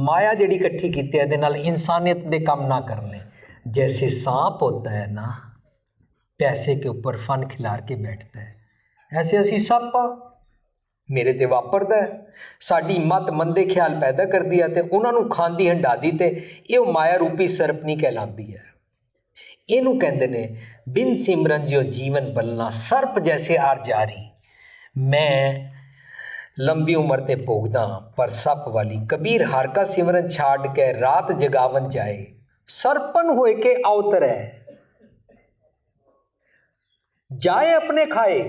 ਮਾਇਆ ਜਿਹੜੀ ਇਕੱਠੀ ਕੀਤੀ ਹੈ ਇਹਦੇ ਨਾਲ ਇਨਸਾਨੀਅਤ ਦੇ ਕੰਮ ਨਾ ਕਰਨੇ जैसे सांप होता है ना पैसे के ऊपर फन खिलार के बैठता है ऐसे ਅਸੀਂ ਸੱਪ ਆ ਮੇਰੇ ਤੇ ਵਾਪਰਦਾ ਹੈ। ਸਾਡੀ ਮਤ ਮੰਦੇ ਖਿਆਲ ਪੈਦਾ ਕਰਦੀ ਹੈ ਤੇ ਉਹਨਾਂ ਨੂੰ ਖਾਂਦੀ ਹੰਡਾਦੀ ਤੇ ਇਹ ਉਹ ਮਾਇਆ ਰੂਪੀ ਸਰਪਨੀ ਕਹਿਲਾਉਂਦੀ ਹੈ ਇਹਨੂੰ ਕਹਿੰਦੇ ਨੇ ਬਿਨ ਸਿਮਰਨ ਜਿਉ ਜੀਵਨ ਬਲਨਾ ਸਰਪ ਜੈਸੇ ਆਰ ਜਾਰੀ ਮੈਂ ਲੰਬੀ ਉਮਰ ਤੇ ਭੋਗਦਾ ਪਰ ਸੱਪ ਵਾਲੀ ਕਬੀਰ ਹਰ ਕਾ ਸਿਮਰਨ ਛਾੜ ਕੇ ਰਾਤ ਜਗਾਵਨ ਜਾਏ। ਸਰਪਨ ਹੋਏ ਕੇ ਅਵਤਰੈ ਜਾਏ ਆਪਣੇ ਖਾਏ,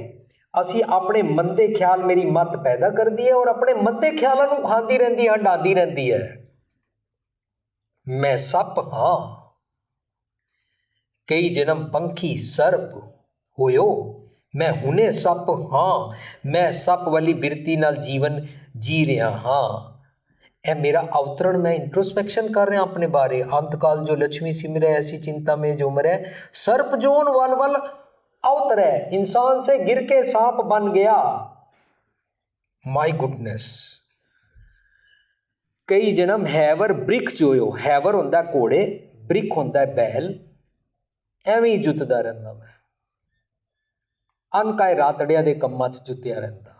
ਅਸੀਂ ਆਪਣੇ ਮੰਦੇ ਖਿਆਲ ਮੇਰੀ ਮਤ ਪੈਦਾ ਕਰਦੀ ਹੈ ਔਰ ਆਪਣੇ ਮੰਦੇ ਖਿਆਲਾਂ ਨੂੰ ਖਾਂਦੀ ਰਹਿੰਦੀ ਹੈ ਹੰਡਾਉਂਦੀ ਰਹਿੰਦੀ ਹੈ ਮੈਂ ਸੱਪ ਹਾਂ। ਕਈ ਜਨਮ ਪੰਖੀ ਸਰਪ ਹੋਇਓ। ਮੈਂ ਹੁਨੇ ਸੱਪ ਹਾਂ, ਮੈਂ ਸੱਪ ਵਾਲੀ ਬਿਰਤੀ ਨਾਲ ਜੀਵਨ ਜੀ ਰਿਹਾ ਹਾਂ। ਇਹ ਮੇਰਾ ਅਵਤਰਣ, ਮੈਂ ਇੰਟਰੋਸਪੈਕਸ਼ਨ ਕਰ ਰਿਹਾ ਆਪਣੇ ਬਾਰੇ। ਅੰਤਕਾਲ ਜੋ ਲక్ష్ਮੀ ਸਿਮਰੈ ਐਸੀ ਚਿੰਤਾ ਮੇ ਜੋ ਮਰੈ। ਸਰਪ ਜੋਨ ਵਲ ਵਲ अवतरे इंसान से गिर के सांप बन गया माई गुडनेस ਕਈ ਜਨਮ ਹੈਵਰ ਬ੍ਰਿਕ ਜੋਇਓ। ਹੈਵਰ ਹੁੰਦਾ ਕੋੜੇ ਬ੍ਰਿਕ ਹੁੰਦਾ ਬੈਲ ਐਵੇਂ ਜੁੱਤਦਾ ਰਹਿੰਦਾ ਮੈਂ। ਅਨਕਾਏ ਰਾਤੜਿਆਂ ਦੇ ਕੰਮਾਂ 'ਚ ਜੁੱਤਿਆ ਰਹਿੰਦਾ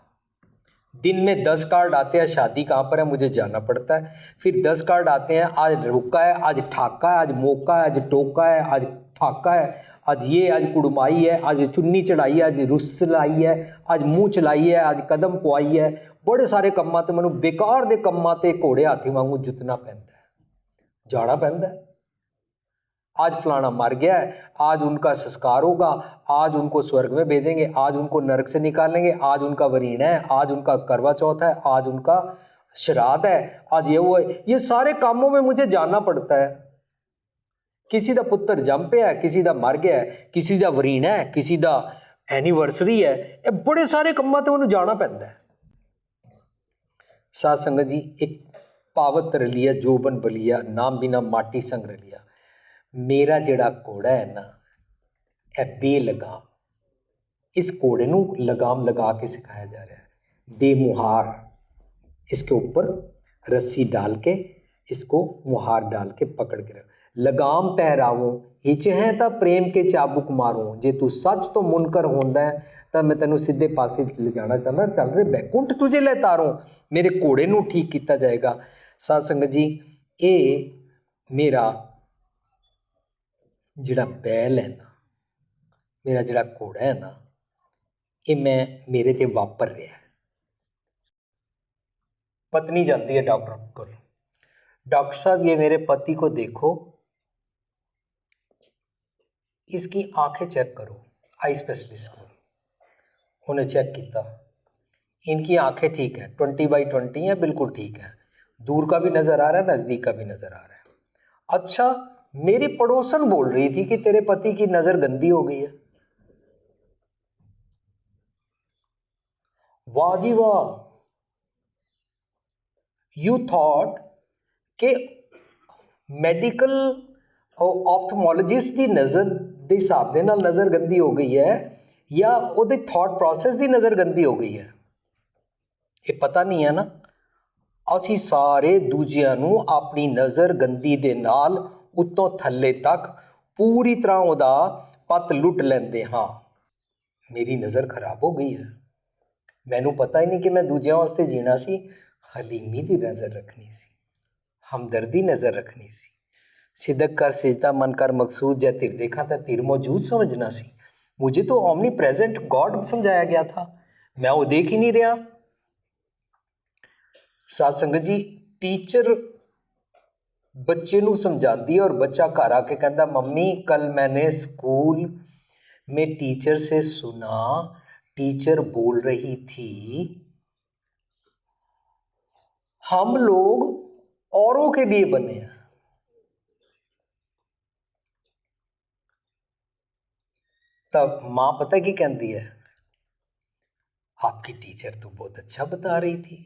दिन में दस कार्ड आते हैं शादी कहाँ पर है मुझे जाना पड़ता है फिर दस कार्ड आते हैं आज रुका है आज ठाका है आज मौका है आज टोका है आज ठाका है आज ये आज कुड़माई है आज चुन्नी चढ़ाई है आज रुस लाई है आज मुंह चलाई है आज कदम पवाई है ਬੜੇ ਸਾਰੇ ਕੰਮਾਂ ਤੇ ਮੈਨੂੰ ਬੇਕਾਰ ਦੇ ਕੰਮਾਂ ਤੇ ਘੋੜੇ ਹਾਥੀ ਵਾਂਗੂ ਜੁੱਤਣਾ ਪੈਂਦਾ ਹੈ ਜਾਣਾ ਪੈਂਦਾ ਹੈ आज फलाना मर गया है आज उनका संस्कार होगा आज उनको स्वर्ग में भेजेंगे आज उनको नरक से निकालेंगे आज उनका वरीण है आज उनका करवा चौथ है आज उनका श्राद्ध है आज ये वो है ये सारे कामों में मुझे जाना पड़ता है किसी ਦਾ ਪੁੱਤਰ ਜੰਮ ਪਿਆ ਹੈ, ਕਿਸੇ ਦਾ ਮਰ ਗਿਆ ਹੈ, ਕਿਸੇ ਦਾ ਵਰੀਣ ਹੈ ਕਿਸੇ ਦਾ ਐਨੀਵਰਸਰੀ ਹੈ ਇਹ ਬੜੇ ਸਾਰੇ ਕੰਮਾਂ ਤੇ ਉਹਨੂੰ ਜਾਣਾ ਪੈਂਦਾ ਹੈ ਸਾਧ ਸੰਗਤ ਜੀ ਇੱਕ ਪਾਵਤ ਰਲੀਆ ਜੋਬਨ ਬਲੀਆ ਨਾਮ ਬਿਨਾ ਮਾਟੀ ਸੰਗ ਰਲੀਆ ਮੇਰਾ ਜਿਹੜਾ ਘੋੜਾ ਹੈ ਨਾ ਇਹ ਬੇਲਗਾਮ इस घोड़े ਨੂੰ लगाम लगा के सिखाया जा रहा है बेमुहार इसके ऊपर रस्सी डाल के इसको मुहार डाल के पकड़ के रख ਲਗਾਮ ਪਹਿਰਾਵੋ ਹਿਚ ਹੈ ਤਾਂ ਪ੍ਰੇਮ ਕੇ ਚਾਬੁਕ ਮਾਰੋ ਜੇ ਤੂੰ ਸੱਚ ਤੋਂ ਮੁਨਕਰ ਹੁੰਦਾ ਹੈ ਤਾਂ ਮੈਂ ਤੈਨੂੰ ਸਿੱਧੇ ਪਾਸੇ ਲਿਜਾਣਾ ਚਾਹੁੰਦਾ ਚੱਲ ਰੇ ਬੈਕੁੰਠ ਤੁਝੇ ਲੈ ਤਾਰੋ ਮੇਰੇ ਘੋੜੇ ਨੂੰ ਠੀਕ ਕੀਤਾ ਜਾਏਗਾ ਸਾਧ ਸੰਗਤ ਜੀ ਇਹ ਮੇਰਾ ਜਿਹੜਾ ਬੈਲ ਹੈ ਨਾ ਮੇਰਾ ਜਿਹੜਾ ਘੋੜਾ ਹੈ ਨਾ ਇਹ ਮੈਂ ਮੇਰੇ ਤੇ ਵਾਪਰ ਰਿਹਾ ਹੈ पत्नी जाती है डॉक्टर को डॉक्टर साहब ये मेरे पति को देखो इसकी आंखें चेक करो आई स्पेशलिस्ट को उन्हें चेक किया इनकी आंखें ठीक है ट्वेंटी बाई ट्वेंटी है बिल्कुल ठीक है दूर का भी नज़र आ रहा है नज़दीक का भी नज़र आ रहा है अच्छा मेरी पड़ोसन बोल रही थी कि तेरे पति की नज़र गंदी हो गई है वाह जी वाह यू थॉट ਕਿ ਮੈਡੀਕਲ ਆਪਥਮੋਲੋਜਿਸਟ ਦੀ ਨਜ਼ਰ ਦੇ ਹਿਸਾਬ ਦੇ ਨਾਲ ਨਜ਼ਰ ਗੰਦੀ ਹੋ ਗਈ ਹੈ ਜਾਂ ਉਹਦੇ ਥਾਟ ਪ੍ਰੋਸੈਸ ਦੀ ਨਜ਼ਰ ਗੰਦੀ ਹੋ ਗਈ ਹੈ ਇਹ ਪਤਾ ਨਹੀਂ ਹੈ ਨਾ ਅਸੀਂ ਸਾਰੇ ਦੂਜਿਆਂ ਨੂੰ ਆਪਣੀ ਨਜ਼ਰ ਗੰਦੀ ਦੇ ਨਾਲ ਉੱਤੋਂ ਥੱਲੇ ਤੱਕ ਪੂਰੀ ਤਰ੍ਹਾਂ ਉਹਦਾ ਪਤ ਲੁੱਟ ਲੈਂਦੇ ਹਾਂ ਮੇਰੀ ਨਜ਼ਰ ਖਰਾਬ ਹੋ ਗਈ ਹੈ ਮੈਨੂੰ ਪਤਾ ਹੀ ਨਹੀਂ ਕਿ ਮੈਂ ਦੂਜਿਆਂ ਵਾਸਤੇ ਜੀਣਾ ਸੀ ਹਲੀਮੀ ਦੀ ਨਜ਼ਰ ਰੱਖਣੀ ਸੀ ਹਮਦਰਦੀ ਨਜ਼ਰ ਰੱਖਣੀ ਸੀ ਸਿਦਕ ਕਰ ਸਿਜਦਾ ਮਨ ਕਰ ਮਕਸੂਦ ਜੈ ਤਿਰ ਦੇਖਾ ਤਾਂ ਤਿਰ ਮੌਜੂਦ ਸਮਝਣਾ ਸੀ मुझे तो ओमनी प्रेजेंट गॉड समझाया गया था मैं वो देख ही नहीं रहा सात संगत जी टीचर बच्चे ਨੂੰ ਸਮਝਾਉਂਦੀ ਹੈ ਔਰ ਬੱਚਾ ਘਰ ਆ ਕੇ ਕਹਿੰਦਾ ਮੰਮੀ ਕੱਲ मैंने स्कूल में टीचर से सुना टीचर बोल रही थी हम लोग औरों के लिए बने हैं तब माँ पता की कहती है आपकी टीचर तो बहुत अच्छा बता रही थी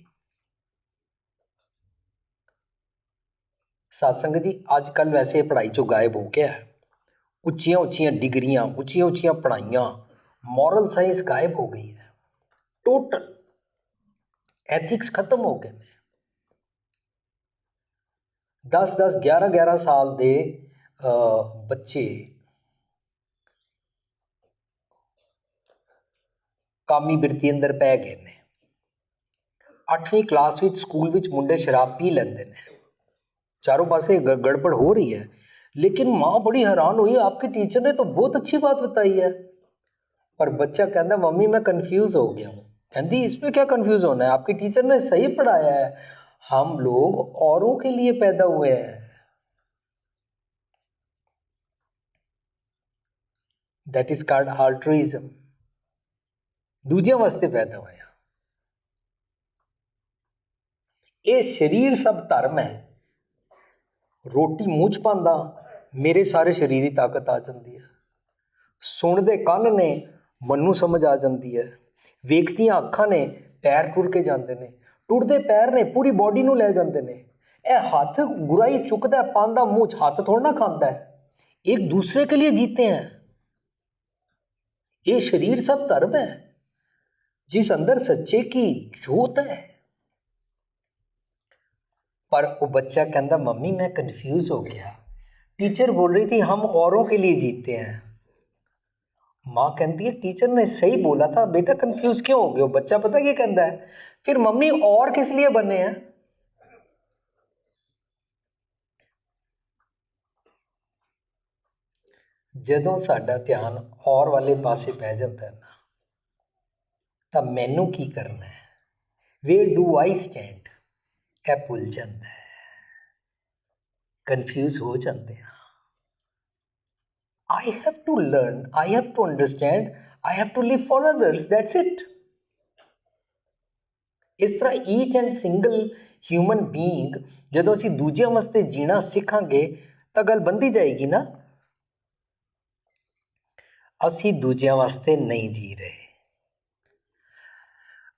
ਸਤਸੰਗ ਜੀ ਅੱਜ ਕੱਲ ਵੈਸੇ ਪੜ੍ਹਾਈ ਚੋਂ ਗਾਇਬ ਹੋ ਗਿਆ ਹੈ। ਉੱਚੀਆਂ ਉੱਚੀਆਂ ਡਿਗਰੀਆਂ, ਉੱਚੀਆਂ ਉੱਚੀਆਂ ਪੜ੍ਹਾਈਆਂ ਮੋਰਲ ਸਾਇੰਸ ਗਾਇਬ ਹੋ ਗਈ ਹੈ। ਟੋਟਲ ਐਥਿਕਸ ਖਤਮ ਹੋ ਗਏ ਨੇ। 10 10 11 11 ਸਾਲ ਦੇ ਬੱਚੇ ਕਾਮੀ ਬਿਰਤੀ ਅੰਦਰ ਪੈ ਗਏ ਨੇ। 8ਵੀਂ ਕਲਾਸ ਵਿੱਚ ਸਕੂਲ ਵਿੱਚ ਮੁੰਡੇ ਸ਼ਰਾਬ ਪੀ ਲੈਂਦੇ ਨੇ। चारों पासे ग- गड़बड़ हो रही है लेकिन माँ बड़ी हैरान हुई आपके टीचर ने तो बहुत अच्छी बात बताई है पर बच्चा कहता मम्मी मैं कंफ्यूज हो गया हूँ कहती इसमें क्या कंफ्यूज होना है आपके टीचर ने सही पढ़ाया है हम लोग औरों के लिए पैदा हुए हैं दैट इज कॉल्ड altruism ਦੂਜਿਆਂ ਵਾਸਤੇ ਪੈਦਾ ਹੋਇਆ ਇਹ ਸਰੀਰ ਸਭ ਧਰਮ ਹੈ ਰੋਟੀ ਮੂੰਹ ਚ ਪਾਉਂਦਾ ਮੇਰੇ ਸਾਰੇ ਸਰੀਰੀ ਤਾਕਤ ਆ ਜਾਂਦੀ ਹੈ ਸੁਣਦੇ ਕੰਨ ਨੇ ਮਨ ਨੂੰ ਸਮਝ ਆ ਜਾਂਦੀ ਹੈ ਵੇਖਦੀਆਂ ਅੱਖਾਂ ਨੇ ਪੈਰ ਟੁਰ ਕੇ ਜਾਂਦੇ ਨੇ ਟੁਰਦੇ ਪੈਰ ਨੇ ਪੂਰੀ ਬਾਡੀ ਨੂੰ ਲੈ ਜਾਂਦੇ ਨੇ ਇਹ ਹੱਥ ਗੁਰਾਈ ਚੁੱਕਦਾ ਹੈ, ਪਾਉਂਦਾ ਮੂੰਹ ਚ ਹੱਥ ਥੋੜਾ ਨਾ ਖਾਂਦਾ ਹੈ ਇੱਕ ਦੂਸਰੇ के लिए जीते हैं ये शरीर सब धर्म है जिस अंदर सच्चे की जोत है पर वो बच्चा कहता मम्मी मैं कंफ्यूज हो गया टीचर बोल रही थी हम औरों के लिए जीते हैं माँ कहती है टीचर ने सही बोला था बेटा कंफ्यूज क्यों हो गए हो बच्चा पता क्या कहता है फिर मम्मी और किस लिए बने हैं ਜਦੋਂ ਸਾਡਾ ਧਿਆਨ ਔਰ ਵਾਲੇ ਪਾਸੇ ਪੈ ਜਾਂਦਾ ਹੈ ਨਾ ਤਾਂ ਮੈਨੂੰ ਕੀ ਕਰਨਾ ਹੈ ਵੇਅਰ ਡੂ ਆਈ ਸਟੈਂਡ ਇਹ ਭੁੱਲ ਜਾਂਦਾ ਹੈ ਕਨਫਿਊਜ਼ ਹੋ ਜਾਂਦੇ ਹਾਂ I have to learn, I have to understand, I have to live for others. That's it. ਇਸ ਤਰ੍ਹਾਂ each and single human being ਜਦੋਂ ਅਸੀਂ ਦੂਜਿਆਂ ਵਾਸਤੇ ਜੀਣਾ ਸਿੱਖਾਂਗੇ ਤਾਂ ਗੱਲ ਬੰਦੀ ਜਾਏਗੀ ਨਾ ਅਸੀਂ ਦੂਜਿਆਂ ਵਾਸਤੇ ਨਹੀਂ ਜੀ ਰਹੇ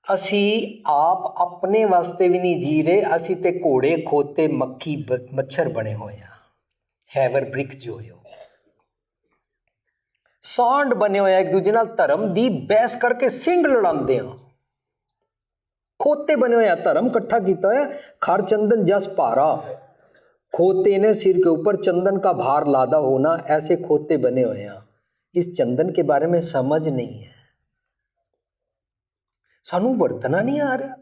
ਅਸੀਂ ਆਪ ਆਪਣੇ ਵਾਸਤੇ ਵੀ ਨਹੀਂ ਜੀ ਰਹੇ ਅਸੀਂ ਤੇ ਘੋੜੇ ਖੋਤੇ ਮੱਖੀ ਬ- ਮੱਛਰ ਬਣੇ ਹੋਏ ਆ ਹੈਵਰ ਬ੍ਰਿਕ ਜੋਇਓ ਸਾਂਡ ਬਣੇ ਹੋਏ ਆ ਇੱਕ ਦੂਜੇ ਨਾਲ ਧਰਮ ਦੀ ਬਹਿਸ ਕਰਕੇ ਸਿੰਘ ਲੜਾਉਂਦੇ ਆ ਖੋਤੇ ਬਣੇ ਹੋਏ ਆ ਧਰਮ ਇਕੱਠਾ ਕੀਤਾ ਹੋਇਆ ਖਰ ਚੰਦਨ ਜਸ ਭਾਰਾ खोते ने सिर के ऊपर चंदन का भार लादा होना ऐसे खोते बने हुए हैं इस चंदन के बारे में समझ नहीं है ਸਾਨੂੰ ਵਰਤਣਾ ਨਹੀਂ ਆ ਰਿਹਾ।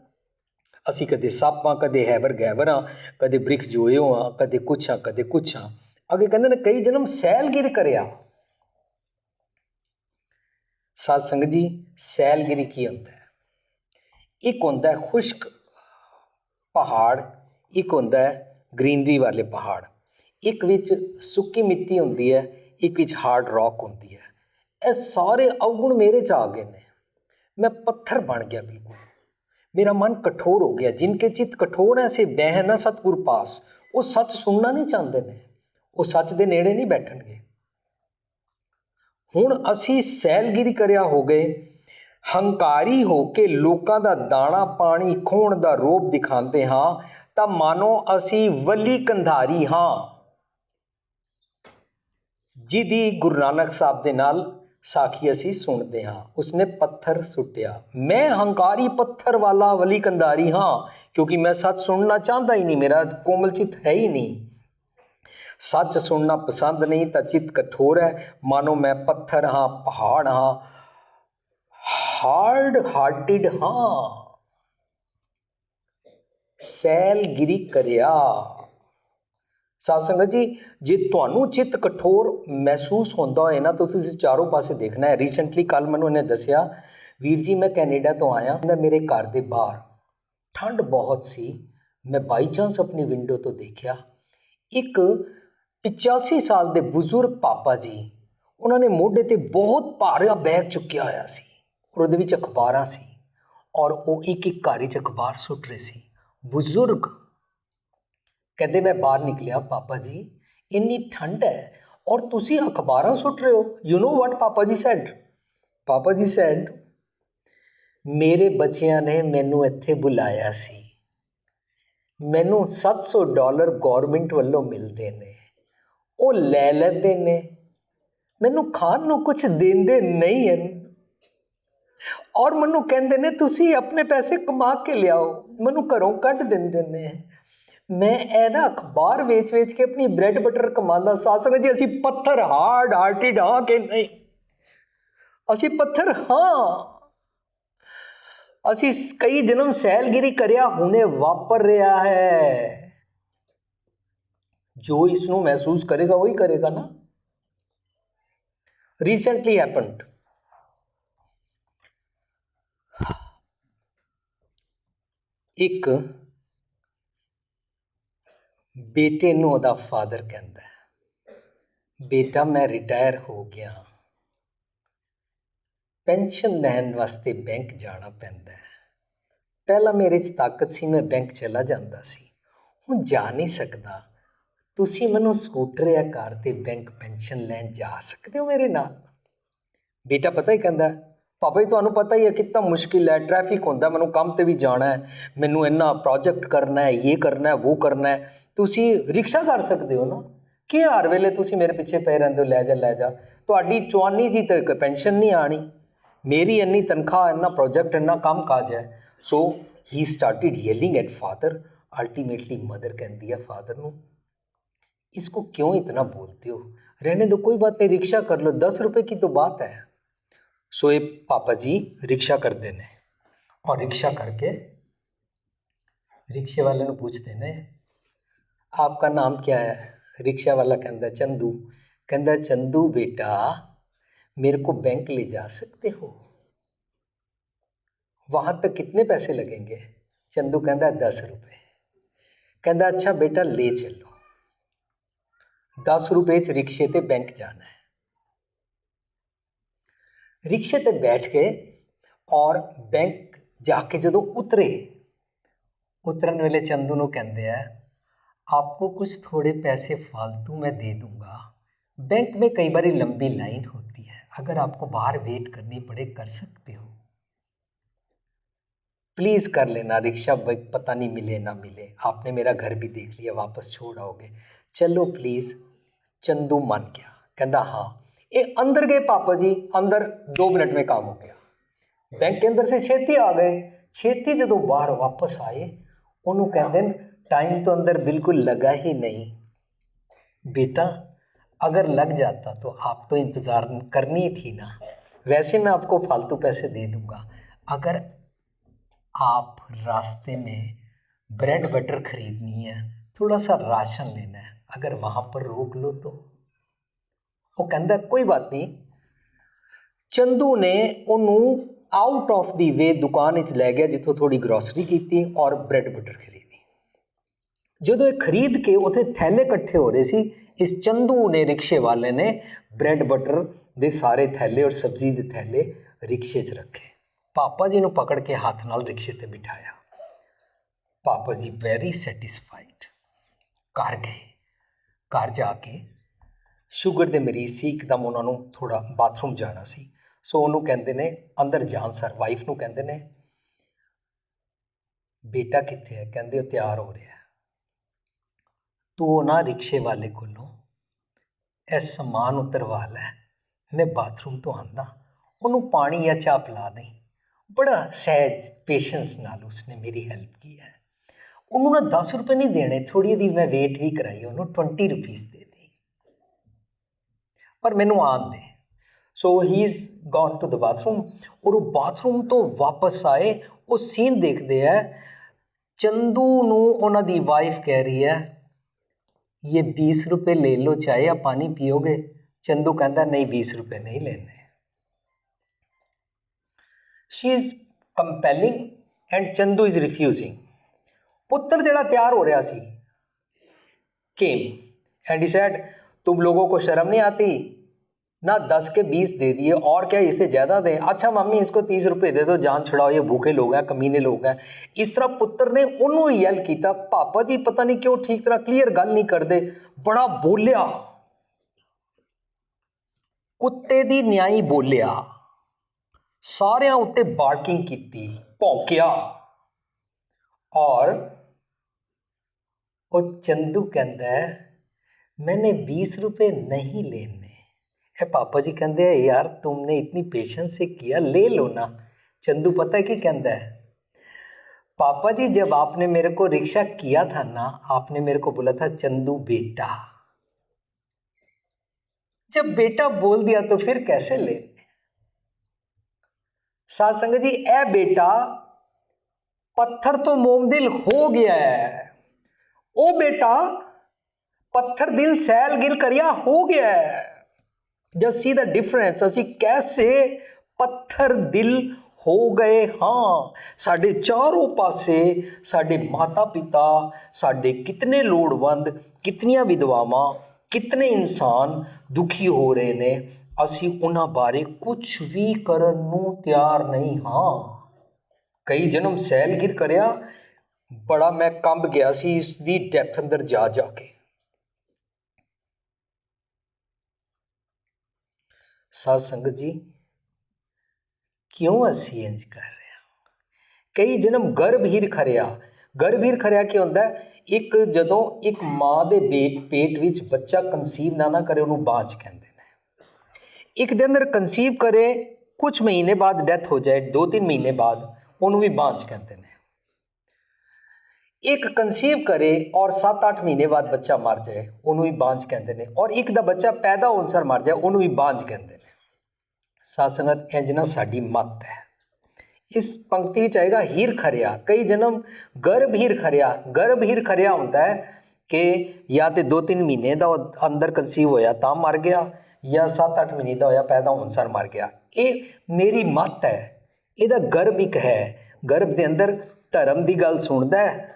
ਅਸੀਂ ਕਦੇ ਸੱਪ ਹਾਂ ਕਦੇ ਹੈਵਰ ਗੈਵਰ ਹਾਂ ਕਦੇ ਬ੍ਰਿਖ ਜੋਇਓ ਹਾਂ ਕਦੇ ਕੁਛ ਹਾਂ ਕਦੇ ਕੁਛ ਹਾਂ ਅੱਗੇ ਕਹਿੰਦੇ ਨੇ ਕਈ ਜਨਮ ਸੈਲਗਿਰ ਕਰਿਆ। ਸਾਧ ਸੰਗਤ ਜੀ, ਸੈਲਗਿਰੀ ਕੀ ਹੁੰਦਾ ਹੈ? ਇੱਕ ਹੁੰਦਾ ਹੈ ਖੁਸ਼ਕ ਪਹਾੜ, ਇੱਕ ਹੁੰਦਾ ਹੈ ਗ੍ਰੀਨਰੀ ਵਾਲੇ ਪਹਾੜ। ਇੱਕ ਵਿੱਚ ਸੁੱਕੀ ਮਿੱਟੀ ਹੁੰਦੀ ਹੈ, ਇੱਕ ਵਿੱਚ ਹਾਰਡ ਰੌਕ ਹੁੰਦੀ ਹੈ। ਇਹ ਸਾਰੇ ਅਵਗੁਣ ਮੇਰੇ ਚ ਆ ਗਏ ਨੇ। मैं पत्थर बन गया बिल्कुल मेरा मन कठोर हो गया जिनके चित्त कठोर है से बह न सतगुर पास ਉਹ ਸੱਚ ਸੁਣਨਾ ਨਹੀਂ ਚਾਹੁੰਦੇ ਨੇ ਉਹ ਸੱਚ ਦੇ ਨੇੜੇ ਨਹੀਂ ਬੈਠਣਗੇ ਹੁਣ ਅਸੀਂ ਸੈਲਗਿਰੀ ਕਰਿਆ ਹੋ ਗਏ ਹੰਕਾਰੀ ਹੋ ਕੇ ਲੋਕਾਂ ਦਾ ਦਾਣਾ ਪਾਣੀ ਖੋਣ ਦਾ ਰੋਪ ਦਿਖਾਉਂਦੇ ਹਾਂ ਤਾਂ ਮਾਨੋ ਅਸੀਂ ਵਲੀ ਕੰਧਾਰੀ ਹਾਂ ਜਿਹਦੀ ਗੁਰੂ ਨਾਨਕ ਸਾਹਿਬ ਦੇ ਨਾਲ ਸਾਖੀ ਅਸੀਂ ਸੁਣਦੇ ਹਾਂ। ਉਸਨੇ ਪੱਥਰ ਸੁੱਟਿਆ। ਮੈਂ ਹੰਕਾਰੀ ਪੱਥਰ ਵਾਲਾ ਵਲੀ ਕੰਧਾਰੀ ਹਾਂ, ਕਿਉਂਕਿ ਮੈਂ ਸੱਚ ਸੁਣਨਾ ਚਾਹੁੰਦਾ ਹੀ ਨਹੀਂ। ਮੇਰਾ ਕੋਮਲ ਚਿੱਤ ਹੈ ਹੀ ਨਹੀਂ। ਸੱਚ ਸੁਣਨਾ ਪਸੰਦ ਨਹੀਂ ਤਾਂ ਚਿੱਤ ਕਠੋਰ ਹੈ। ਮਾਨੋ ਮੈਂ ਪੱਥਰ ਹਾਂ, ਪਹਾੜ ਹਾਂ। ਹਾਰਡ ਹਾਰਟਿਡ ਹਾਂ। ਸੈਲਗਿਰੀ ਕਰਿਆ। ਸਾਧ ਸੰਗਤ ਜੀ, ਜੇ ਤੁਹਾਨੂੰ ਚਿੱਤ ਕਠੋਰ ਮਹਿਸੂਸ ਹੁੰਦਾ ਹੋਏ ਨਾ, ਤਾਂ ਤੁਸੀਂ ਚਾਰੋਂ ਪਾਸੇ ਦੇਖਣਾ ਹੈ। ਰੀਸੈਂਟਲੀ ਕੱਲ ਮੈਨੂੰ ਇਹਨੇ ਦੱਸਿਆ, ਵੀਰ ਜੀ, ਮੈਂ ਕੈਨੇਡਾ ਤੋਂ ਆਇਆ, ਮੈਂ ਮੇਰੇ ਘਰ ਦੇ ਬਾਹਰ, ਠੰਡ ਬਹੁਤ ਸੀ, ਮੈਂ ਬਾਈ ਚਾਂਸ ਆਪਣੀ ਵਿੰਡੋ ਤੋਂ ਦੇਖਿਆ, ਇੱਕ 85 ਸਾਲ ਦੇ ਬਜ਼ੁਰਗ ਪਾਪਾ ਜੀ, ਉਹਨਾਂ ਨੇ ਮੋਢੇ ਤੇ ਬਹੁਤ ਭਾਰਾ ਬੈਗ ਚੁੱਕਿਆ ਹੋਇਆ ਸੀ, ਔਰ ਉਹਦੇ ਵਿੱਚ ਅਖਬਾਰਾਂ ਸੀ, ਔਰ ਉਹ ਇੱਕ ਇੱਕ ਘਰ ਵਿੱਚ ਅਖਬਾਰ ਸੁੱਟ ਰਹੇ ਸੀ। ਬਜ਼ੁਰਗ ਕਹਿੰਦੇ ਮੈਂ ਬਾਹਰ ਨਿਕਲਿਆ, ਪਾਪਾ ਜੀ, ਇੰਨੀ ਠੰਡ ਹੈ ਔਰ ਤੁਸੀਂ ਅਖਬਾਰਾਂ ਸੁੱਟ ਰਹੇ ਹੋ। ਯੂ نو ਵਾਟ ਪਾਪਾ ਜੀ ਸੈਡ ਪਾਪਾ ਜੀ ਸੈਡ ਮੇਰੇ ਬੱਚਿਆਂ ਨੇ ਮੈਨੂੰ ਇੱਥੇ ਬੁਲਾਇਆ ਸੀ। ਮੈਨੂੰ 700 ਡਾਲਰ ਗਵਰਨਮੈਂਟ ਵੱਲੋਂ ਮਿਲਦੇ ਨੇ। ਉਹ ਲੈ ਲੈਂਦੇ ਨੇ। ਮੈਨੂੰ ਖਾਣ ਨੂੰ ਕੁਝ ਦਿੰਦੇ ਨਹੀਂ ਹਨ। ਔਰ ਮੈਨੂੰ ਕਹਿੰਦੇ ਨੇ, ਤੁਸੀਂ ਆਪਣੇ ਪੈਸੇ ਕਮਾ ਕੇ ਲਿਆਓ। ਮੈਨੂੰ ਘਰੋਂ ਕੱਢ ਦਿੰਦੇ ਨੇ। ਮੈਂ ਇਹ ਨਾ ਅਖਬਾਰ ਵੇਚ-ਵੇਚ ਕੇ ਆਪਣੀ ਬ੍ਰੈਡ ਬਟਰ ਕਮਾਉਂਦਾ ਸਾਧ ਜੀ ਅਸੀਂ ਪੱਥਰ ਹਾਰਡ ਹਾਰਟਿਡ ਹਾਂ ਕਿ ਨਹੀਂ? ਅਸੀਂ ਪੱਥਰ, ਹਾਂ। ਅਸੀਂ ਕਈ ਜਨਮ ਸੈਲਗਿਰੀ ਕਰਿਆ, ਹੁਣੇ ਵਾਪਰ ਰਿਹਾ ਹੈ। ਜੋ ਇਸ ਨੂੰ ਮਹਿਸੂਸ ਕਰੇਗਾ, ਉਹੀ ਕਰੇਗਾ ਨਾ। ਰੀਸੈਂਟਲੀ ਹੈਪਨਡ ਇੱਕ ਬੇਟੇ ਨੂੰ ਉਹਦਾ ਫਾਦਰ ਕਹਿੰਦਾ ਬੇਟਾ, ਮੈਂ ਰਿਟਾਇਰ ਹੋ ਗਿਆ ਪੈਨਸ਼ਨ ਲੈਣ ਵਾਸਤੇ ਬੈਂਕ ਜਾਣਾ ਪੈਂਦਾ ਹੈ। ਪਹਿਲਾਂ ਮੇਰੇ 'ਚ ਤਾਕਤ ਸੀ, ਮੈਂ ਬੈਂਕ ਚਲਾ ਜਾਂਦਾ ਸੀ। ਹੁਣ ਜਾ ਨਹੀਂ ਸਕਦਾ। ਤੁਸੀਂ ਮੈਨੂੰ ਸਕੂਟਰ ਜਾਂ ਕਾਰ ਤੇ ਬੈਂਕ ਪੈਨਸ਼ਨ ਲੈਣ ਜਾ ਸਕਦੇ ਹੋ ਮੇਰੇ ਨਾਲ? ਬੇਟਾ ਪਤਾ ਹੀ ਕਹਿੰਦਾ ਹੈ, ਪਾਪਾ ਜੀ ਤੁਹਾਨੂੰ ਪਤਾ ਹੀ ਹੈ ਕਿੰਨਾ ਮੁਸ਼ਕਿਲ ਹੈ ਟ੍ਰੈਫਿਕ ਹੁੰਦਾ ਮੈਨੂੰ ਕੰਮ ਤੇ ਵੀ ਜਾਣਾ ਹੈ ਮੈਨੂੰ ਇੰਨਾ ਪ੍ਰੋਜੈਕਟ ਕਰਨਾ ਹੈ ਇਹ ਕਰਨਾ ਹੈ ਉਹ ਕਰਨਾ ਹੈ ਤੁਸੀਂ ਰਿਕਸ਼ਾ ਕਰ ਸਕਦੇ ਹੋ ਨਾ ਕੀ ਹਰ ਵੇਲੇ ਤੁਸੀਂ ਮੇਰੇ ਪਿੱਛੇ ਪਏ ਰਹਿੰਦੇ ਹੋ ਲੈ ਜਾ ਲੈ ਜਾ ਤੁਹਾਡੀ ਚਵਾਨੀ ਜੀ ਤੇ ਪੈਨਸ਼ਨ ਨਹੀਂ ਆਣੀ ਮੇਰੀ ਇੰਨੀ ਤਨਖਾਹ ਇੰਨਾ ਪ੍ਰੋਜੈਕਟ ਇੰਨਾ ਕੰਮ ਕਾਜ ਹੈ so he started yelling at father ultimately mother ਕਹਿੰਦੀ ਹੈ ਫਾਦਰ ਨੂੰ इसको क्यों इतना बोलते हो रहने दो कोई बात नहीं रिक्शा कर लो दस रुपए की तो बात है सोए पापा जी रिक्शा कर देने। और रिक्शा करके रिक्शे वाले ने पूछ देने, आपका नाम क्या है? रिक्शा वाला कहता, चंदू। कहता, चंदू बेटा, मेरे को बैंक ले जा सकते हो? वहाँ तक कितने पैसे लगेंगे? चंदू कहता, दस रुपए। कहता अच्छा बेटा, ले चलो। दस रुपए च रिक्शे ते बैंक जाना है। ਰਿਕਸ਼ੇ ਤੇ ਬੈਠ ਕੇ ਔਰ ਬੈਂਕ ਜਾ ਕੇ ਜਦੋਂ ਉਤਰੇ ਉਤਰਨ ਵੇਲੇ ਚੰਦੂ ਨੂੰ ਕਹਿੰਦੇ ਆ आपको कुछ थोड़े पैसे फालतू मैं दे दूंगा बैंक में कई बार लंबी लाइन होती है अगर आपको बाहर वेट करनी पड़े कर सकते हो प्लीज़ कर लेना रिक्शा ब- पता नहीं मिले ना मिले आपने मेरा घर भी देख लिया वापस छोड़ आओगे चलो प्लीज़ चंदू मान गया कहता हाँ ये अंदर गए पापा जी, अंदर दो मिनट में काम हो गया। बैंक के अंदर से छेती आ गए। छेती जो बाहर वापस आए उन्होंने कहते टाइम तो अंदर बिल्कुल लगा ही नहीं। बेटा, अगर लग जाता तो आप तो इंतज़ार करनी थी ना। वैसे मैं आपको फालतू पैसे दे दूँगा। अगर आप रास्ते में ब्रेड बटर खरीदनी है, थोड़ा सा राशन लेना है, अगर वहाँ पर रोक लो तो। ਉਹ ਕਹਿੰਦਾ, ਕੋਈ ਬਾਤ ਨਹੀਂ। ਚੰਦੂ ਨੇ ਉਹਨੂੰ ਆਊਟ ਆਫ ਦੀ ਵੇ ਦੁਕਾਨ ਵਿੱਚ ਲੈ ਗਿਆ, ਜਿੱਥੋਂ ਥੋੜੀ ਗਰੋਸਰੀ ਕੀਤੀ ਔਰ ਬ੍ਰੈਡ ਬਟਰ ਖਰੀਦੀ। ਜਦੋਂ ਇਹ ਖਰੀਦ ਕੇ ਉਥੇ ਥੈਲੇ ਇਕੱਠੇ ਹੋ ਰਹੇ ਸੀ, ਇਸ ਚੰਦੂ ਨੇ ਰਿਕਸ਼ੇ ਵਾਲੇ ਨੇ ਬ੍ਰੈਡ ਬਟਰ ਦੇ ਸਾਰੇ ਥੈਲੇ ਔਰ ਸਬਜ਼ੀ ਦੇ ਥੈਲੇ ਰਿਕਸ਼ੇ 'ਚ ਰੱਖੇ। ਪਾਪਾ ਜੀ ਨੂੰ ਪਕੜ ਕੇ ਹੱਥ ਨਾਲ ਰਿਕਸ਼ੇ ਤੇ ਬਿਠਾਇਆ। ਪਾਪਾ ਜੀ ਵੈਰੀ ਸੈਟੀਸਫਾਈਡ ਘਰ ਗਏ। ਘਰ ਜਾ ਕੇ ਸ਼ੂਗਰ ਦੇ ਮਰੀਜ਼ ਸੀ, ਇੱਕਦਮ ਉਹਨਾਂ ਨੂੰ ਥੋੜਾ ਬਾਥਰੂਮ ਜਾਣਾ ਸੀ। ਸੋ ਉਹਨੂੰ ਕਹਿੰਦੇ ਨੇ, ਅੰਦਰ ਜਾਣ ਸਰ ਵਾਈਫ ਨੂੰ ਕਹਿੰਦੇ ਨੇ, ਬੇਟਾ ਕਿੱਥੇ ਹੈ? ਕਹਿੰਦੇ, ਉਹ ਤਿਆਰ ਹੋ ਰਿਹਾ ਤੂੰ ਉਹ ਨਾ ਰਿਕਸ਼ੇ ਵਾਲੇ ਕੋਲੋਂ ਇਹ ਸਮਾਨ ਉਤਰਵਾ ਲੈ, ਮੈਂ ਬਾਥਰੂਮ ਤੋਂ ਆਂਦਾ ਉਹਨੂੰ ਪਾਣੀ ਜਾਂ ਚਾਹ ਪਿਲਾ ਦੇ। ਬੜਾ ਸਹਿਜ ਪੇਸ਼ੈਂਸ ਨਾਲ ਉਸਨੇ ਮੇਰੀ ਹੈਲਪ ਕੀ ਹੈ। ਉਹਨੂੰ ਨਾ 10 ਰੁਪਏ ਨਹੀਂ ਦੇਣੇ ਥੋੜੀ ਦੀ ਮੈਂ ਵੇਟ ਵੀ ਕਰਾਈ, ਉਹਨੂੰ 20 ਰੁਪੀਸ ਦੇ। ਪਰ ਮੈਨੂੰ ਆਣ ਦੇ। So he is gone to the bathroom ਔਰ ਉਹ ਬਾਥਰੂਮ ਤੋਂ ਵਾਪਸ ਆਏ। ਉਹ ਸੀਨ ਦੇਖਦੇ ਆ। ਚੰਦੂ ਨੂੰ ਉਹਨਾਂ ਦੀ ਵਾਈਫ ਕਹਿ ਰਹੀ ਹੈ, ਇਹ 20 ਰੁਪਏ ਲੈ ਲਓ, ਚਾਹੇ ਆ ਪਾਣੀ ਪੀਓਗੇ। ਚੰਦੂ ਕਹਿੰਦਾ, ਨਹੀਂ 20 ਰੁਪਏ ਨਹੀਂ ਲੈਣੇ। She is compelling and Chandu is refusing ਪੁੱਤਰ ਜਿਹੜਾ ਤਿਆਰ ਹੋ ਰਿਹਾ ਸੀ ਕੇਮ ਐਂਡ ਹੀ ਸੈਡ तुम लोगों को शर्म नहीं आती ना दस के बीस दे दिए और क्या इसे ज़्यादा दें अच्छा मम्मी इसको तीस रुपए दे दो जान छुड़ाओ ये भूखे लोग हैं कमीने लोग हैं इस तरह पुत्र ने ਉਹਨੂੰ ਯੈਲ ਕੀਤਾ ਪਾਪਾ ਜੀ ਪਤਾ ਨਹੀਂ ਕਿਉਂ ਠੀਕ ਤਰ੍ਹਾਂ ਕਲੀਅਰ ਗੱਲ ਨਹੀਂ ਕਰਦੇ ਬੜਾ ਬੋਲਿਆ ਕੁੱਤੇ ਦੀ ਨਿਆਈ ਬੋਲਿਆ ਸਾਰਿਆਂ ਉੱਤੇ ਬਾਰਕਿੰਗ ਕੀਤੀ ਭੌਂਕਿਆ ਔਰ ਉਹ ਚੰਦੂ ਕਹਿੰਦਾ ਹੈ, मैंने बीस रुपए नहीं लेने। ए, पापा जी कहते हैं, यार, तुमने इतनी पेशेंस से किया, ले लो ना। चंदू पता है की कहता है? पापा जी, जब आपने मेरे को रिक्शा किया था ना, आपने मेरे को बोला था, चंदू बेटा। जब बेटा बोल दिया तो फिर कैसे ले? संगत जी, ए बेटा, पत्थर तो मोमदिल हो गया है। ओ बेटा ਪੱਥਰ ਦਿਲ ਸੈਲ ਗਿਲ ਕਰਿਆ ਹੋ ਗਿਆ ਜਸ ਸੀ ਦਾ ਡਿਫਰੈਂਸ ਅਸੀਂ ਕੈਸੇ ਪੱਥਰ ਦਿਲ ਹੋ ਗਏ ਹਾਂ? ਸਾਡੇ ਚਾਰੋਂ ਪਾਸੇ ਸਾਡੇ ਮਾਤਾ-ਪਿਤਾ, ਸਾਡੇ ਕਿਤਨੇ ਲੋੜਵੰਦ, ਕਿਤਨੀਆਂ ਵਿਧਵਾਵਾਂ, ਕਿਤਨੇ ਇਨਸਾਨ ਦੁਖੀ ਹੋ ਰਹੇ ਨੇ, ਅਸੀਂ ਉਹਨਾਂ ਬਾਰੇ ਕੁਝ ਵੀ ਕਰਨ ਨੂੰ ਤਿਆਰ ਨਹੀਂ ਹਾਂ। ਕਈ ਜਨਮ ਸੈਲ ਗਿਰ ਕਰਿਆ, ਬੜਾ ਮੈਂ ਕੰਬ ਗਿਆ ਸੀ ਇਸ ਦੀ ਡੈਪਥ ਅੰਦਰ ਜਾ ਜਾ ਕੇ। ਸਾਧ ਸੰਗਤ ਜੀ, ਕਿਉਂ ਅਸੀਂ ਇੰਜ ਕਰ ਰਹੇ ਹਾਂ? ਕਈ ਜਨਮ ਗਰਭ ਹੀਰ ਖਰਿਆ। ਗਰਭ ਹੀਰ ਖਰਿਆ ਕੀ ਹੁੰਦਾ? ਇੱਕ ਜਦੋਂ ਇੱਕ ਮਾਂ ਦੇ ਬੇਟ ਪੇਟ ਵਿੱਚ ਬੱਚਾ ਕਨਸੀਵ ਨਾ ਨਾ ਕਰੇ, ਉਹਨੂੰ ਬਾਂਝ ਕਹਿੰਦੇ ਨੇ। ਇੱਕ ਦੇ ਅੰਦਰ ਕਨਸੀਵ ਕਰੇ ਕੁਝ ਮਹੀਨੇ ਬਾਅਦ ਡੈਥ ਹੋ ਜਾਏ 2-3 ਮਹੀਨੇ ਬਾਅਦ, ਉਹਨੂੰ ਵੀ ਬਾਂਝ ਕਹਿੰਦੇ ਨੇ। ਇੱਕ ਕਨਸੀਵ ਕਰੇ ਔਰ 7-8 ਮਹੀਨੇ ਬਾਅਦ ਬੱਚਾ ਮਰ ਜਾਏ, ਉਹਨੂੰ ਵੀ ਬਾਂਝ ਕਹਿੰਦੇ ਨੇ। ਔਰ ਇੱਕ ਦਾ ਬੱਚਾ ਪੈਦਾ ਹੋਣ ਸਰ ਮਰ ਜਾਏ, ਉਹਨੂੰ ਵੀ ਬਾਂਝ ਕਹਿੰਦੇ ਨੇ। ਸਾਧ ਸੰਗਤ ਇੰਜ ਨਾ ਸਾਡੀ ਮੱਤ ਹੈ। ਇਸ ਪੰਕਤੀ ਵਿੱਚ ਆਏਗਾ ਹੀਰ ਖਰਿਆ। ਕਈ ਜਨਮ ਗਰਭ ਹੀਰ ਖਰਿਆ। ਗਰਭ ਹੀਰ ਖਰਿਆ ਹੁੰਦਾ ਹੈ ਕਿ ਜਾਂ ਤੇ 2-3 ਮਹੀਨੇ ਦਾ ਅੰਦਰ ਕਨਸੀਵ ਹੋਇਆ ਤਾਂ ਮਰ ਗਿਆ ਜਾਂ 7-8 ਮਹੀਨੇ ਦਾ ਹੋਇਆ, ਪੈਦਾ ਹੋਣ ਸਰ ਮਰ ਗਿਆ। ਇਹ ਮੇਰੀ ਮੱਤ ਹੈ। ਇਹਦਾ ਗਰਭ ਇੱਕ ਹੈ। ਗਰਭ ਦੇ ਅੰਦਰ ਧਰਮ ਦੀ ਗੱਲ ਸੁਣਦਾ ਹੈ।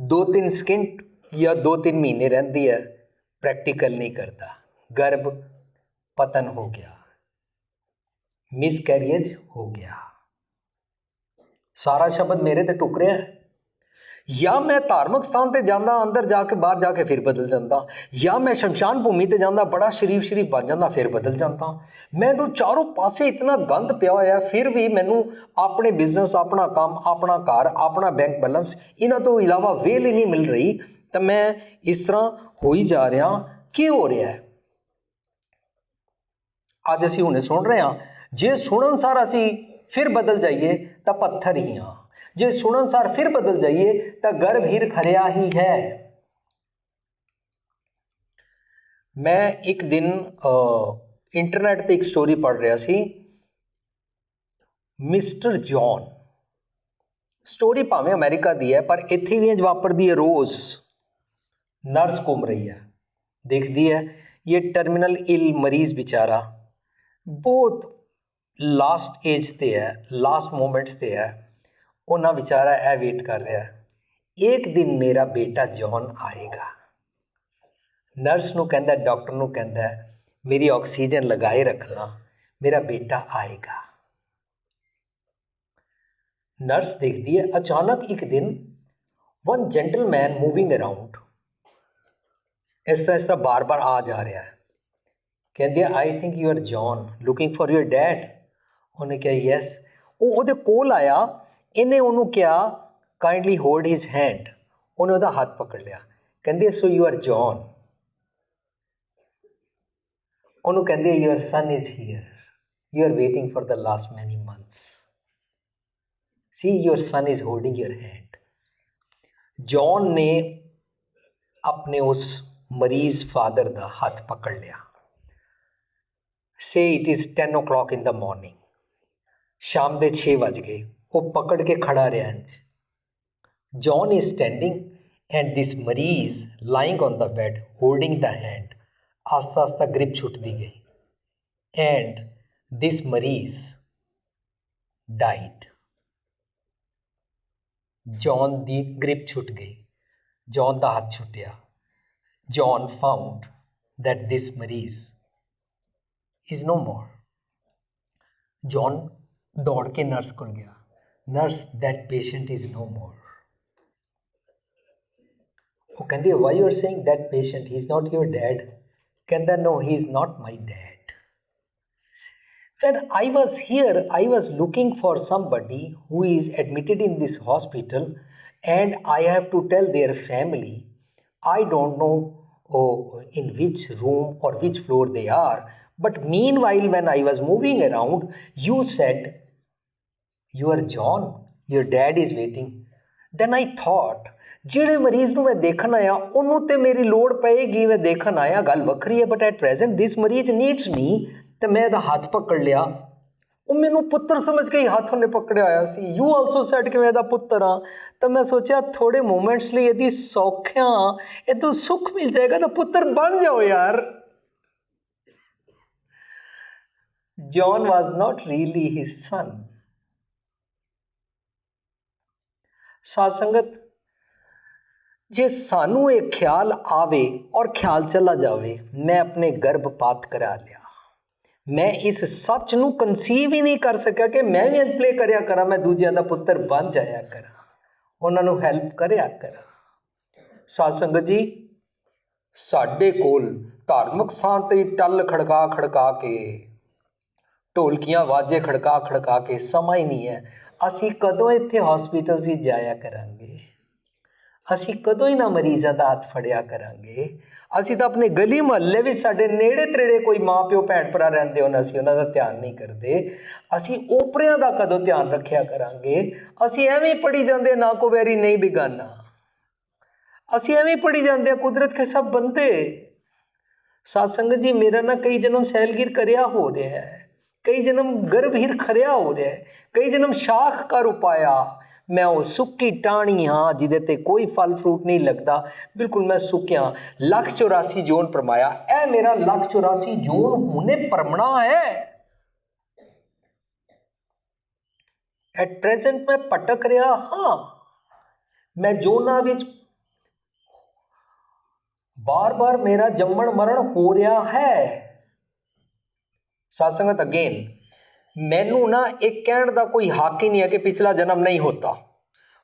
ਦੋ ਤਿੰਨ ਸਕਿੰਟ ਜਾਂ ਦੋ ਤਿੰਨ ਮਹੀਨੇ ਰਹਿੰਦੀ ਹੈ। ਪ੍ਰੈਕਟੀਕਲ ਨਹੀਂ ਕਰਦਾ। ਗਰਭ ਪਤਨ ਹੋ ਗਿਆ। ਮਿਸਕੈਰੀਜ ਹੋ ਗਿਆ। ਸਾਰਾ ਸ਼ਬਦ ਮੇਰੇ ਤੇ ਟੁਕ ਰਿਹਾ ਜਾਂ ਮੈਂ ਧਾਰਮਿਕ ਸਥਾਨ ਤੇ ਜਾਂਦਾ, ਅੰਦਰ ਜਾ ਕੇ ਬਾਹਰ ਜਾ ਕੇ ਫਿਰ ਬਦਲ ਜਾਂਦਾ। ਜਾਂ ਮੈਂ ਸ਼ਮਸ਼ਾਨ ਭੂਮੀ ਤੇ ਜਾਂਦਾ, ਬੜਾ ਸ਼ਰੀਫ ਸ਼ਰੀਫ ਬਣ ਜਾਂਦਾ, ਫਿਰ ਬਦਲ ਜਾਂਦਾ। ਮੈਨੂੰ ਚਾਰੋਂ ਪਾਸੇ ਇਤਨਾ ਗੰਦ ਪਿਆ ਹੋਇਆ, ਫਿਰ ਵੀ ਮੈਨੂੰ ਆਪਣੇ ਬਿਜ਼ਨਸ ਆਪਣਾ ਕੰਮ, ਆਪਣਾ ਘਰ, ਆਪਣਾ ਬੈਂਕ ਬੈਲੈਂਸ ਇਹਨਾਂ ਤੋਂ ਇਲਾਵਾ ਵੇਲ ਹੀ ਨਹੀਂ ਮਿਲ ਰਹੀ। ਤਾਂ ਮੈਂ ਇਸ ਤਰ੍ਹਾਂ ਹੋਈ ਜਾ ਰਿਹਾ, ਕੀ ਹੋ ਰਿਹਾ ਹੈ? ਅੱਜ ਅਸੀਂ ਹੁਣੇ ਸੁਣ ਰਹੇ ਹਾਂ ਜੇ ਸੁਣਨ ਸਾਰ ਅਸੀਂ ਫਿਰ ਬਦਲ ਜਾਈਏ ਤਾਂ ਪੱਥਰ ਹੀ ਹਾਂ ਜੇ ਸੁਣਨ ਸਾਰ ਫਿਰ ਬਦਲ ਜਾਈਏ ਤਾਂ ਗਰਭ ਹੀਰ ਖਰਿਆ ਹੀ ਹੈ ਮੈਂ ਇੱਕ ਦਿਨ ਇੰਟਰਨੈਟ ਤੇ ਇੱਕ ਸਟੋਰੀ ਪੜ੍ਹ ਰਿਹਾ ਸੀ ਮਿਸਟਰ ਜੌਨ ਸਟੋਰੀ ਭਾਵੇਂ ਅਮਰੀਕਾ ਦੀ ਹੈ ਪਰ ਇੱਥੇ ਵੀ ਇੰਜ ਵਾਪਰਦੀ ਹੈ ਰੋਜ਼ ਨਰਸ ਘੁੰਮ ਰਹੀ ਹੈ ਦੇਖਦੀ ਹੈ ਇਹ ਟਰਮੀਨਲ ਇਲ ਮਰੀਜ਼ ਵਿਚਾਰਾ ਬਹੁਤ ਲਾਸਟ ਏਜ ਤੇ ਹੈ ਲਾਸਟ ਮੂਮੈਂਟਸ ਤੇ ਹੈ, ਉਹਨਾਂ ਵਿਚਾਰਾ ਇਹ ਵੇਟ ਕਰ ਰਿਹਾ ਹੈ, ਇੱਕ ਦਿਨ ਮੇਰਾ ਬੇਟਾ ਜੌਨ ਆਏਗਾ। ਨਰਸ ਨੂੰ ਕਹਿੰਦਾ ਡਾਕਟਰ ਨੂੰ ਕਹਿੰਦਾ, ਮੇਰੀ ਆਕਸੀਜਨ ਲਗਾਏ ਰੱਖਣਾ, ਮੇਰਾ ਬੇਟਾ ਆਏਗਾ। ਨਰਸ ਦੇਖਦੀ ਹੈ, ਅਚਾਨਕ ਇੱਕ ਦਿਨ ਵਨ ਜੈਂਟਲਮੈਨ ਮੂਵਿੰਗ ਅਰਾਊਂਡ ਇਸ ਤਰ੍ਹਾਂ ਇਸ ਤਰ੍ਹਾਂ ਬਾਰ-ਬਾਰ ਆ ਜਾ ਰਿਹਾ ਹੈ। ਕਹਿੰਦੀ I think you are John looking for your dad ਉਹਨੇ ਕਿਹਾ ਯੈਸ ਉਹ ਉਹਦੇ ਕੋਲ ਆਇਆ। ਇਹਨੇ ਉਹਨੂੰ ਕਿਹਾ ਕਾਈਂਡਲੀ ਹੋਲਡ ਹਿਸ ਹੈਂਡ ਉਹਨੇ ਉਹਦਾ ਹੱਥ ਪਕੜ ਲਿਆ। ਕਹਿੰਦੇ ਸੋ ਯੂ ਆਰ ਜੌਨ ਉਹਨੂੰ ਕਹਿੰਦੇ your son is here you are waiting for the last many months see your son is holding your hand John ਨੇ ਆਪਣੇ ਉਸ ਮਰੀਜ਼ ਫਾਦਰ ਦਾ ਹੱਥ ਪਕੜ ਲਿਆ। Say it is 10 o'clock in the morning ਸ਼ਾਮ ਦੇ 6 ਵਜ ਗਏ। ਉਹ ਪਕੜ ਕੇ ਖੜਾ ਰਿਹਾ ਇੰਜ। John is standing and this ਮਰੀਜ਼ lying on the bed holding the hand ਆਸਤਾ ਆਸਤਾ ਗ੍ਰਿਪ ਛੁੱਟਦੀ ਗਈ। ਐਂਡ ਦਿਸ ਮਰੀਜ਼ ਡਾਈਡ ਜੌਨ ਦੀ ਗ੍ਰਿਪ ਛੁੱਟ ਗਈ। ਜੌਨ ਦਾ ਹੱਥ ਛੁੱਟਿਆ। ਜੌਨ ਫਾਊਂਡ that this ਮਰੀਜ਼ is no more दौड़ के नर्स को गया nurse that patient is no more वो कहती है why you are saying that patient he is not your dad कहता no he is not my dad I was here, I was looking for somebody who is admitted in this hospital, and I have to tell their family. I don't know oh, in which room or which floor they are, but meanwhile, when I was moving around, you said You are John, your dad is waiting. Then I thought ਜਿਹੜੇ ਮਰੀਜ਼ ਨੂੰ ਮੈਂ ਦੇਖਣ ਆਇਆ ਉਹਨੂੰ ਤੇ ਮੇਰੀ ਲੋੜ ਪਏਗੀ ਮੈਂ ਦੇਖਣ ਆਇਆ ਗੱਲ ਵੱਖਰੀ ਹੈ ਬਟ ਐਟ ਪ੍ਰੈਜ਼ੈਂਟ ਥਿਸ ਮਰੀਜ਼ ਨੀਡਸ ਮੀ ਤੇ ਮੈਂ ਇਹਦਾ ਹੱਥ ਪਕੜ ਲਿਆ ਉਹ ਮੈਨੂੰ ਪੁੱਤਰ ਸਮਝ ਕੇ ਹੀ ਹੱਥ ਉਹਨੇ ਪਕੜਿਆ ਹੋਇਆ ਸੀ ਯੂ ਆਲਸੋ ਸੈਡ ਕਿ ਮੈਂ ਇਹਦਾ ਪੁੱਤਰ ਆ ਤਾਂ ਮੈਂ ਸੋਚਿਆ ਥੋੜੇ ਮੂਮੈਂਟਸ ਲਈ ਇਹਦੀ ਸੌਖਿਆਂ ਇਹ ਤੋਂ ਸੁੱਖ ਮਿਲ ਜਾਏਗਾ ਤਾਂ ਪੁੱਤਰ ਬਣ ਜਾਓ ਯਾਰ John was not really his son. ਸਾਧ ਸੰਗਤ, ਜੇ ਸਾਨੂੰ ਇਹ ਖਿਆਲ ਆਵੇ ਔਰ ਖਿਆਲ ਚਲਾ ਜਾਵੇ, ਮੈਂ ਆਪਣੇ ਗਰਭਪਾਤ ਕਰਾ ਲਿਆ। ਮੈਂ ਇਸ ਸੱਚ ਨੂੰ ਕਨਸੀਵ ਹੀ ਨਹੀਂ ਕਰ ਸਕਿਆ ਕਿ ਮੈਂ ਵੀ ਪਲੇ ਕਰਿਆ ਕਰਾਂ, ਮੈਂ ਦੂਜਿਆਂ ਦਾ ਪੁੱਤਰ ਬਣ ਜਾਇਆ ਕਰਾਂ। ਉਹਨਾਂ ਨੂੰ ਹੈਲਪ ਕਰਿਆ ਕਰਾਂ। ਸਾਧ ਸੰਗਤ ਜੀ, ਸਾਡੇ ਕੋਲ ਧਾਰਮਿਕ ਸਥਾਨ ਤੇ ਟੱਲ ਖੜਕਾ ਖੜਕਾ ਕੇ, ਢੋਲਕੀਆਂ, ਵਾਜੇ ਖੜਕਾ ਖੜਕਾ ਕੇ ਸਮਾਂ ਹੀ ਨਹੀਂ ਹੈ। ਅਸੀਂ ਕਦੋਂ ਇੱਥੇ ਹਸਪੀਟਲ ਵਿੱਚ ਜਾਇਆ ਕਰਾਂਗੇ? ਅਸੀਂ ਕਦੋਂ ਇਹਨਾਂ ਮਰੀਜ਼ਾਂ ਦਾ ਹੱਥ ਫੜਿਆ ਕਰਾਂਗੇ? ਅਸੀਂ ਤਾਂ ਆਪਣੇ ਗਲੀ ਮੁਹੱਲੇ ਵਿੱਚ ਸਾਡੇ ਨੇੜੇ ਤੇੜੇ ਕੋਈ ਮਾਪਿਓ ਭੈਣ ਭਰਾ ਰਹਿੰਦੇ ਹੋਣ, ਅਸੀਂ ਉਹਨਾਂ ਦਾ ਧਿਆਨ ਨਹੀਂ ਕਰਦੇ। ਅਸੀਂ ਓਪਰਿਆਂ ਦਾ ਕਦੋਂ ਧਿਆਨ ਰੱਖਿਆ ਕਰਾਂਗੇ? ਅਸੀਂ ਐਵੇਂ ਹੀ ਪੜੀ ਜਾਂਦੇ ਨਾ ਕੋ ਵੈਰੀ ਨਹੀਂ ਬਿਗਾਨਾ। ਅਸੀਂ ਐਵੇਂ ਹੀ ਪੜੀ ਜਾਂਦੇ ਆ ਕੁਦਰਤ ਕੇ ਸਭ ਬੰਦੇ। ਸਾਧ ਸੰਗਤ ਜੀ, ਮੇਰਾ ਨਾ ਕਈ ਜਨਮ ਸੈਲਗਿਰ ਕਰਿਆ ਹੋ ਰਿਹਾ ਹੈ। ਕਈ ਜਨਮ ਗਰਭਹੀਰ ਖਰਿਆ ਹੋ ਰਿਹਾ ਹੈ ਕਈ ਜਨਮ ਸ਼ਾਖ ਕਰ ਉਪਾਇਆ ਮੈਂ ਉਹ ਸੁੱਕੀ ਟਾਣੀ ਹਾਂ ਜਿਹਦੇ ਤੇ ਕੋਈ ਫਲ ਫਰੂਟ ਨਹੀਂ ਲੱਗਦਾ। ਬਿਲਕੁਲ ਮੈਂ ਸੁੱਕਿਆ ਲੱਖ 84 ਜੋਨ ਪਰਮਾਇਆ। ਇਹ ਮੇਰਾ ਲੱਖ 84 ਜੋਨ ਹੁਣੇ ਪਰਮਣਾ ਹੈ। ਐਟ ਪ੍ਰੈਜ਼ੈਂਟ ਮੈਂ ਭਟਕ ਰਿਹਾ ਹਾਂ। ਮੈਂ ਜੋਨਾਂ ਵਿੱਚ ਬਾਰ-ਬਾਰ ਮੇਰਾ ਜੰਮਣ ਮਰਨ ਹੋ ਰਿਹਾ ਹੈ। ਸਾਧ ਸੰਗਤ ਅਗੇਨ ਮੈਨੂੰ ਨਾ ਇਹ ਕਹਿਣ ਦਾ ਕੋਈ ਹੱਕ ਹੀ ਨਹੀਂ ਹੈ ਕਿ ਪਿਛਲਾ ਜਨਮ ਨਹੀਂ ਹੋਤਾ।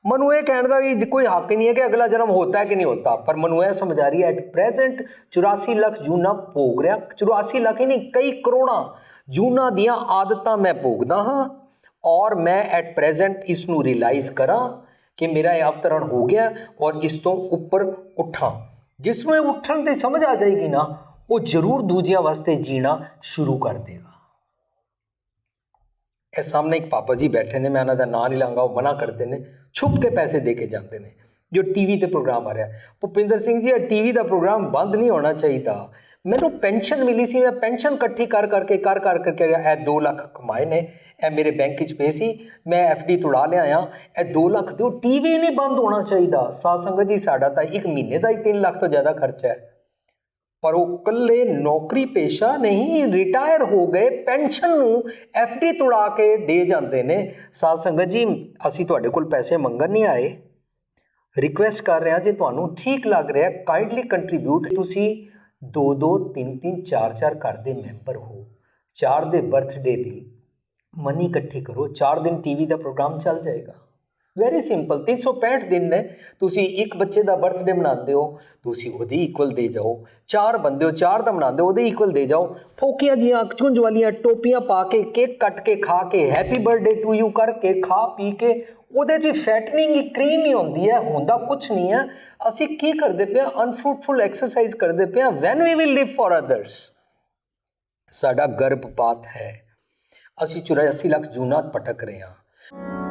ਮੈਨੂੰ ਇਹ ਕਹਿਣ ਦਾ ਵੀ ਕੋਈ ਹੱਕ ਨਹੀਂ ਹੈ ਕਿ ਅਗਲਾ ਜਨਮ ਹੋਤਾ ਹੈ ਕਿ ਨਹੀਂ ਹੋਤਾ। ਪਰ ਮੈਨੂੰ ਇਹ ਸਮਝ ਆ ਰਹੀ ਹੈ ਐਟ ਪ੍ਰੈਜ਼ੈਂਟ 84 ਲੱਖ ਜੂਨਾ ਭੋਗ ਰਿਹਾ। 84 ਲੱਖ ਹੀ ਨਹੀਂ, ਕਈ ਕਰੋੜਾਂ ਜੂਨਾ ਦੀਆਂ ਆਦਤਾਂ ਮੈਂ ਭੋਗਦਾ ਹਾਂ। ਔਰ ਮੈਂ ਐਟ ਪ੍ਰੈਜ਼ੈਂਟ ਇਸ ਨੂੰ ਰਿਅਲਾਈਜ਼ ਕਰਾਂ ਕਿ ਮੇਰਾ ਇਹ ਅਵਤਰਣ ਹੋ ਗਿਆ ਔਰ ਇਸ ਤੋਂ ਉੱਪਰ ਉੱਠਾਂ। ਜਿਸ ਨੂੰ ਇਹ ਉੱਠਣ ਤੇ ਸਮਝ ਆ ਜਾਏਗੀ ਨਾ ਉਹ ਜ਼ਰੂਰ ਦੂਜਿਆਂ ਵਾਸਤੇ ਜੀਣਾ ਸ਼ੁਰੂ ਕਰ ਦੇਗਾ। ਇਹ ਸਾਹਮਣੇ ਇੱਕ ਪਾਪਾ ਜੀ ਬੈਠੇ ਨੇ, ਮੈਂ ਉਹਨਾਂ ਦਾ ਨਾਂ ਨਹੀਂ ਲਾਂਗਾ, ਉਹ ਮਨਾ ਕਰਦੇ ਨੇ, ਛੁਪ ਕੇ ਪੈਸੇ ਦੇ ਕੇ ਜਾਂਦੇ ਨੇ, ਜੋ ਟੀਵੀ ਤੇ ਪ੍ਰੋਗਰਾਮ ਆ ਰਿਹਾ। ਭੁਪਿੰਦਰ ਸਿੰਘ ਜੀ, ਇਹ ਟੀਵੀ ਦਾ ਪ੍ਰੋਗਰਾਮ ਬੰਦ ਨਹੀਂ ਹੋਣਾ ਚਾਹੀਦਾ। ਮੈਨੂੰ ਪੈਨਸ਼ਨ ਮਿਲੀ ਸੀ, ਮੈਂ ਪੈਨਸ਼ਨ ਇਕੱਠੀ ਕਰ ਕਰਕੇ, ਕਰ ਕਰ ਕਰਕੇ ਇਹ 2 ਲੱਖ ਕਮਾਏ ਨੇ, ਇਹ ਮੇਰੇ ਬੈਂਕ 'ਚ ਪਏ ਸੀ, ਮੈਂ ਡੀ ਤੁੜਾ ਲਿਆਇਆ, ਇਹ 2 ਲੱਖ ਦਿਓ ਟੀਵੀ ਨਹੀਂ ਬੰਦ ਹੋਣਾ ਚਾਹੀਦਾ। ਸਾਧ ਸੰਗਤ ਜੀ, ਸਾਡਾ ਤਾਂ ਇੱਕ ਮਹੀਨੇ ਦਾ ਹੀ 3 ਲੱਖ ਤੋਂ ਜ਼ਿਆਦਾ ਖਰਚਾ ਹੈ। ਪਰ ਉਹ ਕੱਲੇ ਨੌਕਰੀ ਪੇਸ਼ਾ ਨਹੀਂ, ਰਿਟਾਇਰ ਹੋ ਗਏ, ਪੈਨਸ਼ਨ ਨੂੰ ਡੀ ਤੁੜਾ ਕੇ ਦੇ ਜਾਂਦੇ ਨੇ। ਸਾਧ ਸੰਗਤ ਜੀ, ਅਸੀਂ ਤੁਹਾਡੇ ਕੋਲ ਪੈਸੇ ਮੰਗਣ ਨਹੀਂ ਆਏ। ਰਿਕੁਐਸਟ ਕਰ ਰਹੇ ਹਾਂ ਜੇ ਤੁਹਾਨੂੰ ਠੀਕ ਲੱਗ ਰਿਹਾ ਕਾਈਂਡਲੀ ਕੰਟਰੀਬਿਊਟ ਤੁਸੀਂ 2 2 3 3 4 4 ਘਰ ਦੇ ਮੈਂਬਰ ਹੋ। ਚਾਰ ਦੇ ਬਰਥਡੇ ਦੀ ਮਨੀ ਇਕੱਠੀ ਕਰੋ। 4 ਦਿਨ ਟੀਵੀ ਦਾ ਪ੍ਰੋਗਰਾਮ ਚੱਲ ਜਾਏਗਾ। ਵੈਰੀ ਸਿੰਪਲ 365 ਦਿਨ ਨੇ ਤੁਸੀਂ ਇੱਕ ਬੱਚੇ ਦਾ ਬਰਥਡੇ ਮਨਾਉਂਦੇ ਹੋ ਤੁਸੀਂ ਉਹਦੇ ਇਕੁਅਲ ਦੇ ਜਾਓ ਚਾਰ ਬੰਦੇ ਹੋ ਚਾਰ ਦਾ ਮਨਾਉਂਦੇ ਹੋ ਉਹਦੇ ਇਕੁਅਲ ਦੇ ਜਾਓ ਫੋਕੀਆਂ ਜੀਆਂ ਚੁੰਝ ਵਾਲੀਆਂ ਟੋਪੀਆਂ ਪਾ ਕੇ ਕੇਕ ਕੱਟ ਕੇ ਖਾ ਕੇ ਹੈਪੀ ਬਰਥਡੇ ਟੂ ਯੂ ਕਰਕੇ ਖਾ ਪੀ ਕੇ ਉਹਦੇ 'ਚ ਫੈਟਨਿੰਗ ਹੀ ਕਰੀਮ ਹੀ ਹੁੰਦੀ ਹੈ ਹੁੰਦਾ ਕੁਝ ਨਹੀਂ ਹੈ ਅਸੀਂ ਕੀ ਕਰਦੇ ਪਏ ਅਨਫਰੂਟਫੁਲ ਐਕਸਰਸਾਈਜ਼ ਕਰਦੇ ਪਏ when we will live for others ਸਾਡਾ ਗਰਭਪਾਤ ਹੈ ਅਸੀਂ 84 ਲੱਖ ਜੂਨਾਤ ਭਟਕ ਰਹੇ ਹਾਂ